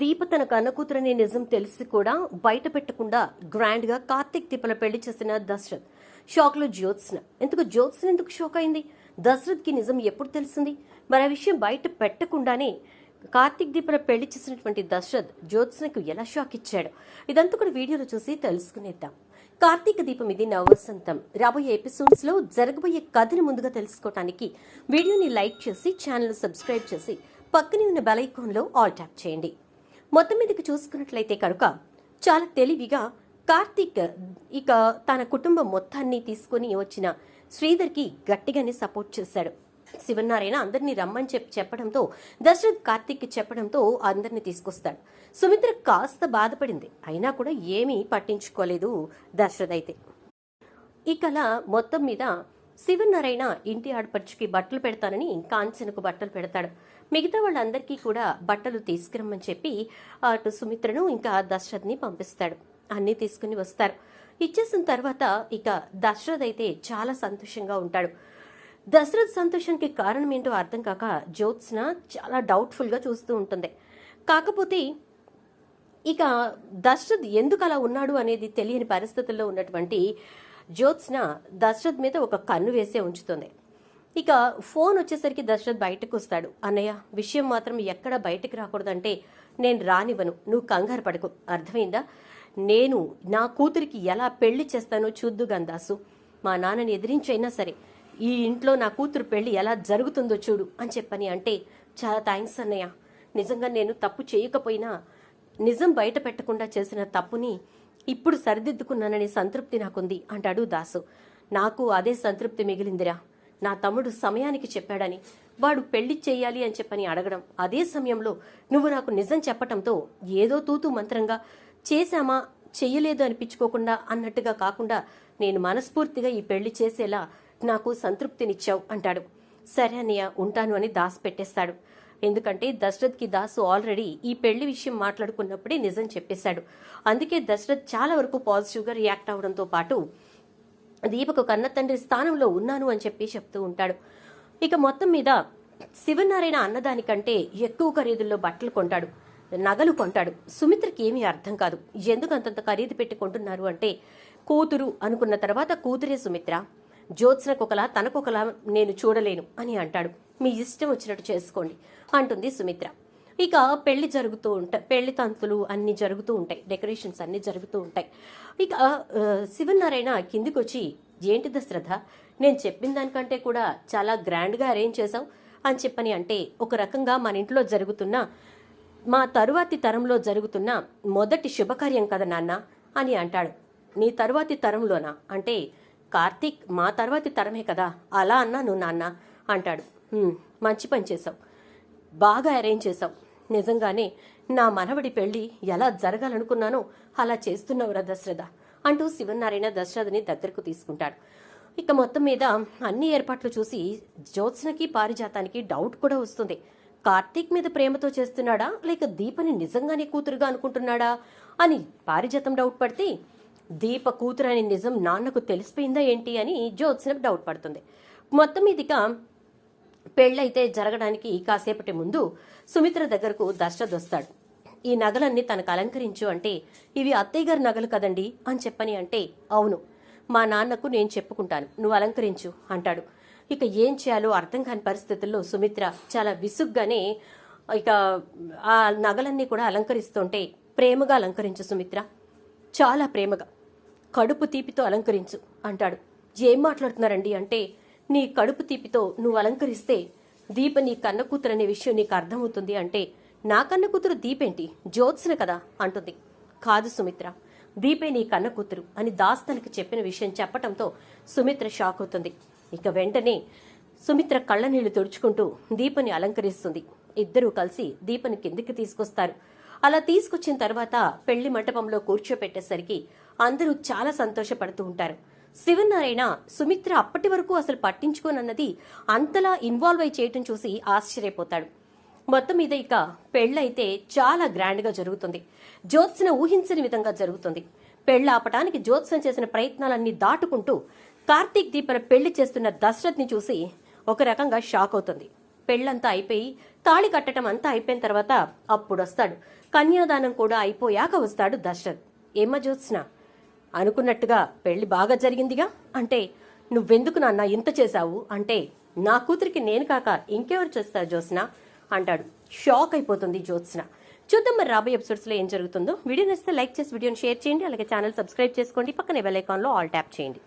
దీప తన కన్న కూతురనే నిజం తెలిసి కూడా బయట పెట్టకుండా గ్రాండ్గా కార్తిక్ దీపల పెళ్ళి చేసిన దశరథ్. షాక్లో జ్యోత్స్న. ఎందుకు జ్యోత్స్న ఎందుకు షాక్ అయింది? దశరథ్కి నిజం ఎప్పుడు తెలిసింది? మరి ఆ విషయం బయట పెట్టకుండానే కార్తిక్ దీపల పెళ్ళి చేసినటువంటి దశరథ్ జ్యోత్స్నకు ఎలా షాక్ ఇచ్చాడు? ఇదంతా కూడా వీడియోలో చూసి తెలుసుకునేద్దాం. కార్తీక దీపం ఇది నవసంతం. రాబోయే ఎపిసోడ్స్లో జరగబోయే కథని ముందుగా తెలుసుకోవటానికి వీడియోని లైక్ చేసి ఛానల్ సబ్స్క్రైబ్ చేసి పక్కనే ఉన్న బెల్ ఐకాన్లో ఆల్ ట్యాప్ చేయండి. మొత్తం మీదకి చూసుకున్నట్లయితే కనుక చాలా తెలివిగా కార్తీక్ ఇక తన కుటుంబం మొత్తాన్ని తీసుకుని వచ్చిన శ్రీధర్కి గట్టిగానే సపోర్ట్ చేశాడు. శివనారాయణ అందరినీ రమ్మని చెప్పి చెప్పడంతో దశరథ్ కార్తీక్ చెప్పడంతో అందరినీ తీసుకొస్తాడు. సుమిత్ర కాస్త బాధపడింది. అయినా కూడా ఏమీ పట్టించుకోలేదు దశరథ్ అయితే. ఇకలా మొత్తం మీద శివనారాయణ ఇంటి ఆడపడుచుకి బట్టలు పెడతానని కాంచనకు బట్టలు పెడతాడు. మిగతా వాళ్ళందరికీ కూడా బట్టలు తీసుకురమ్మని చెప్పి అటు సుమిత్రను ఇంకా దశరథ్ని పంపిస్తాడు. అన్నీ తీసుకుని వస్తారు. ఇచ్చేసిన తర్వాత ఇక దశరథ్ అయితే చాలా సంతోషంగా ఉంటాడు. దశరథ్ సంతోషానికి కారణం ఏంటో అర్థం కాక జ్యోత్స్న చాలా డౌట్ఫుల్గా చూస్తూ ఉంటుంది. కాకపోతే ఇక దశరథ్ ఎందుకు అలా ఉన్నాడు అనేది తెలియని పరిస్థితుల్లో ఉన్నటువంటి జ్యోత్స్న దశరథ్ మీద ఒక కన్ను వేసే ఉంచుతుంది. ఇక ఫోన్ వచ్చేసరికి దశరథ్ బయటకు వస్తాడు. అన్నయ్య విషయం మాత్రం ఎక్కడ బయటకు రాకూడదంటే నేను రానివ్వను. నువ్వు కంగారు పడకు. అర్థమైందా? నేను నా కూతురికి ఎలా పెళ్ళి చేస్తానో చూద్దు గందాసు మా నాన్నని ఎదిరించైనా సరే ఈ ఇంట్లో నా కూతురు పెళ్ళి ఎలా జరుగుతుందో చూడు అని చెప్పని అంటే చాలా థ్యాంక్స్ అన్నయ్య. నిజంగా నేను తప్పు చేయకపోయినా నిజం బయట పెట్టకుండా చేసిన తప్పుని ఇప్పుడు సరిదిద్దుకున్నాననే సంతృప్తి నాకుంది అంటాడు దాసు. నాకు అదే సంతృప్తి మిగిలిందిరా. నా తమ్ముడు సమయానికి చెప్పాడని వాడు పెళ్ళి చెయ్యాలి అని చెప్పని అడగడం అదే సమయంలో నువ్వు నాకు నిజం చెప్పటంతో ఏదో తూతు మంత్రంగా చేశామా చెయ్యలేదు అనిపించుకోకుండా అన్నట్టుగా కాకుండా నేను మనస్ఫూర్తిగా ఈ పెళ్ళి చేసేలా నాకు సంతృప్తినిచ్చావు అంటాడు. సరే అన్నయ్య ఉంటాను అని దాస్ పెట్టేస్తాడు. ఎందుకంటే దశరథ్కి దాసు ఆల్రెడీ ఈ పెళ్ళి విషయం మాట్లాడుకున్నప్పుడే నిజం చెప్పేశాడు. అందుకే దశరథ్ చాలా వరకు పాజిటివ్గా రియాక్ట్ అవడంతో పాటు దీపకు కన్న తండ్రి స్థానంలో ఉన్నాను అని చెప్పి చెప్తూ ఉంటాడు. ఇక మొత్తం మీద శివనారాయణ అన్నదానికంటే ఎక్కువ ఖరీదుల్లో బట్టలు కొంటాడు. నగలు కొంటాడు. సుమిత్రకి ఏమీ అర్థం కాదు. ఎందుకు అంతంత ఖరీదు పెట్టి కొంటున్నారు అంటే కూతురు అనుకున్న తర్వాత కూతురే సుమిత్ర. జ్యోత్స్నకొకలా తనకొకలా నేను చూడలేను అని అంటాడు. మీ ఇష్టం వచ్చినట్టు చేసుకోండి అంటుంది సుమిత్ర. ఇక పెళ్ళి జరుగుతూ ఉంటాయి పెళ్ళి తంతులు అన్ని జరుగుతూ ఉంటాయి. డెకరేషన్స్ అన్ని జరుగుతూ ఉంటాయి. ఇక శివనారాయణ కిందికి వచ్చి ఏంటి దశరథ నేను చెప్పిన దానికంటే కూడా చాలా గ్రాండ్గా అరేంజ్ చేశాం అని చెప్పని అంటే ఒక రకంగా మన ఇంట్లో జరుగుతున్న మా తరువాతి తరంలో జరుగుతున్న మొదటి శుభకార్యం కదా నాన్న? అని అంటాడు. నీ తరువాతి తరంలోనా? అంటే కార్తీక్ మా తర్వాతి తరమే కదా అలా అన్నాను నాన్న అంటాడు. మంచి పని చేశావు. బాగా అరేంజ్ చేశావు. నిజంగానే నా మనవడి పెళ్ళి ఎలా జరగాలనుకున్నానో అలా చేస్తున్నావురా దశరథ అంటూ శివనారాయణ దశరథని దగ్గరకు తీసుకుంటాడు. ఇక మొత్తం మీద అన్ని ఏర్పాట్లు చూసి జ్యోత్స్నకి పారిజాతానికి డౌట్ కూడా వస్తుంది. కార్తీక్ మీద ప్రేమతో చేస్తున్నాడా? లేక దీపని నిజంగానే కూతురుగా అనుకుంటున్నాడా? అని పారిజాతం డౌట్ పడితే దీప కూతురు అనే నిజం నాన్నకు తెలిసిపోయిందా ఏంటి అని జ్యోత్స్న డౌట్ పడుతుంది. మొత్తం మీదిగా పెళ్ళైతే జరగడానికి కాసేపటి ముందు సుమిత్ర దగ్గరకు దశరథ్ వస్తాడు ఈ నగలన్నీ తనకు అలంకరించు అంటే ఇవి అత్తయ్య గారి నగలు కదండి అని చెప్పని అంటే అవును. మా నాన్నకు నేను చెప్పుకుంటాను. నువ్వు అలంకరించు అంటాడు. ఇక ఏం చేయాలో అర్థం కాని పరిస్థితుల్లో సుమిత్ర చాలా విసుగ్గానే ఇక ఆ నగలన్నీ కూడా అలంకరిస్తుంటే ప్రేమగా అలంకరించు సుమిత్ర. చాలా ప్రేమగా. కడుపు తీపితో అలంకరించు అంటాడు. ఏం మాట్లాడుతున్నారండి అంటే నీ కడుపు తీపితో నువ్వు అలంకరిస్తే దీప నీ కన్న కూతురు అనే విషయం నీకు అర్థమవుతుంది అంటే నా కన్న కూతురు దీపేంటి? జ్యోత్స్న కదా అంటుంది. కాదు సుమిత్ర దీపే నీ కన్న కూతురు అని దాస్ తనకి చెప్పిన విషయం చెప్పటంతో సుమిత్ర షాక్ అవుతుంది ఇక వెంటనే సుమిత్ర కళ్ళనీళ్ళు తుడుచుకుంటూ దీపని అలంకరిస్తుంది. ఇద్దరూ కలిసి దీపని కిందికి తీసుకొస్తారు. అలా తీసుకొచ్చిన తర్వాత పెళ్ళి మంటపంలో కూర్చోపెట్టేసరికి అందరూ చాలా సంతోషపడుతూ ఉంటారు. శివనారాయణ సుమిత్ర అప్పటి వరకు అసలు పట్టించుకోనన్నది అంతలా ఇన్వాల్వ్ అయి చేయటం చూసి ఆశ్చర్యపోతాడు. మొత్తం మీద ఇక పెళ్ళైతే చాలా గ్రాండ్గా జరుగుతుంది. జ్యోత్సన ఊహించని విధంగా జరుగుతుంది. పెళ్ళ ఆపటానికి జ్యోత్సన చేసిన ప్రయత్నాలన్నీ దాటుకుంటూ కార్తీక్ దీపన పెళ్ళి చేస్తున్న దశరథ్ని చూసి ఒక రకంగా షాక్ అవుతుంది. పెళ్ళంతా అయిపోయి తాళి కట్టడం అంతా అయిపోయిన తర్వాత అప్పుడు వస్తాడు కన్యాదానం కూడా అయిపోయాక వస్తాడు దశరథ్. ఏమ్మ జ్యోత్స్న? అనుకున్నట్టుగా పెళ్ళి బాగా జరిగిందిగా? అంటే నువ్వెందుకు నాన్న ఇంత చేశావు? అంటే నా కూతురికి నేను కాక ఇంకెవరు చేస్తారు జ్యోత్స్న? అంటాడు. షాక్ అయిపోతుంది జ్యోత్స్న. చూద్దాం మరి రాబోయే ఎపిసోడ్స్లో ఏం జరుగుతుందో. వీడియో నచ్చితే లైక్ చేసి వీడియోని షేర్ చేయండి. అలాగే ఛానల్ సబ్స్క్రైబ్ చేసుకోండి. పక్కనే బెల్ ఐకాన్లో ఆల్ ట్యాప్ చేయండి.